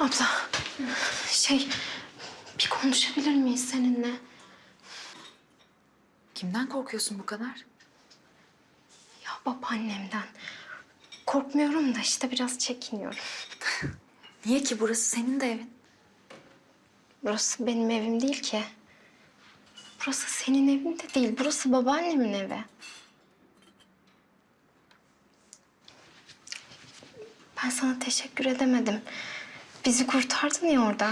Abla, şey, bir konuşabilir miyiz seninle? Kimden korkuyorsun bu kadar? Ya babaannemden. Korkmuyorum da işte biraz çekiniyorum. Niye ki burası senin de evin? Burası benim evim değil ki. Burası senin evin de değil. Burası babaannemin evi. Ben sana teşekkür edemedim. Bizi kurtardın ya orada.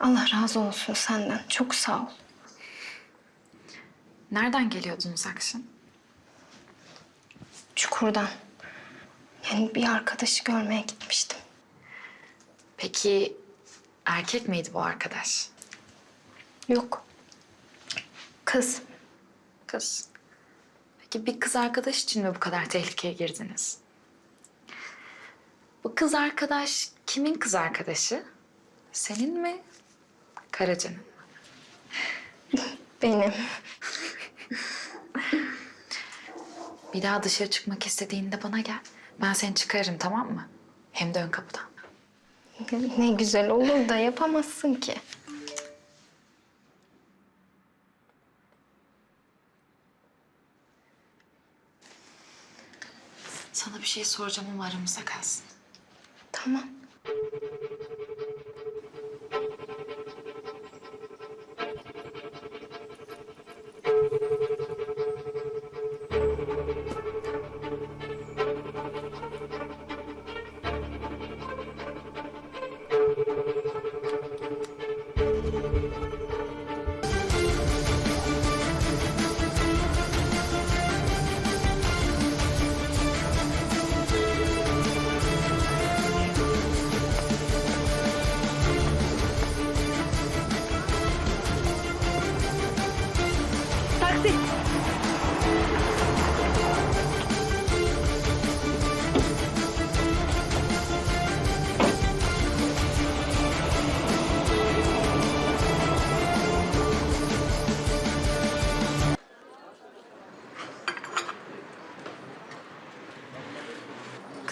Allah razı olsun senden. Çok sağ ol. Nereden geliyordunuz Akşin? Çukurdan. Yani bir arkadaşı görmeye gitmiştim. Peki erkek miydi bu arkadaş? Yok. Kız. Kız. Peki bir kız arkadaş için mi bu kadar tehlikeye girdiniz? Bu kız arkadaş kimin kız arkadaşı? Senin mi? Karaca'nın mı? Benim. Bir daha dışarı çıkmak istediğinde bana gel. Ben seni çıkarırım tamam mı? Hem de ön kapıdan. Ne güzel olur da yapamazsın ki. Sana bir şey soracağım ama aramızda kalsın. Tamam. Taksi.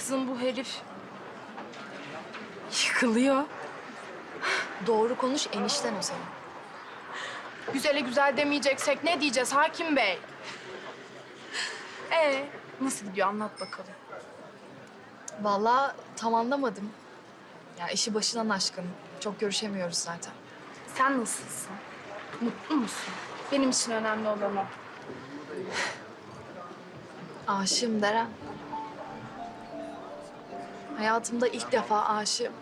Kızım bu herif yıkılıyor. Doğru konuş enişten o senin. Güzele güzel demeyeceksek ne diyeceğiz hakim bey? Ee, nasıl gidiyor anlat bakalım. Vallahi tam anlamadım. Ya işi başından aşkın. Çok görüşemiyoruz zaten. Sen nasılsın? Mutlu musun? Benim için önemli olan o. Aşığım Deren. Hayatımda ilk defa aşığım.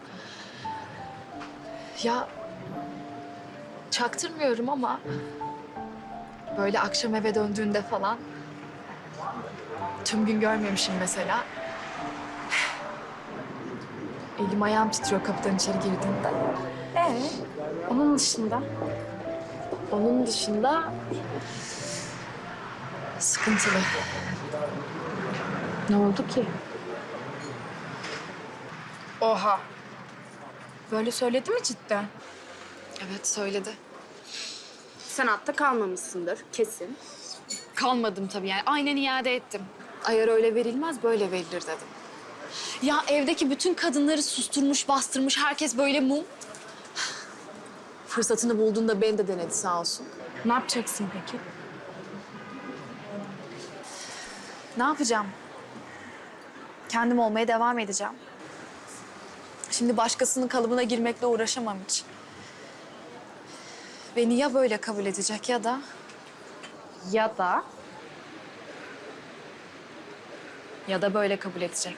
Ya çaktırmıyorum ama böyle akşam eve döndüğünde falan tüm gün görmemişim mesela. Elim ayağım titriyor kapıdan içeri girdiğinde. Ee, onun dışında Onun dışında sıkıntılı. ne oldu ki? Oha. Böyle söyledi mi cidden? Evet söyledi. Sen hatta kalmamışsındır kesin. Kalmadım tabii yani. Aynen iade ettim. Ayar öyle verilmez, böyle verilir dedim. Ya evdeki bütün kadınları susturmuş, bastırmış. Herkes böyle mum. Fırsatını bulduğunda beni de denedi sağ olsun. Ne yapacaksın peki? Ne yapacağım? Kendim olmaya devam edeceğim. Şimdi başkasının kalıbına girmekle uğraşamam hiç. Beni ya böyle kabul edecek ya da Ya da ya da böyle kabul edecek.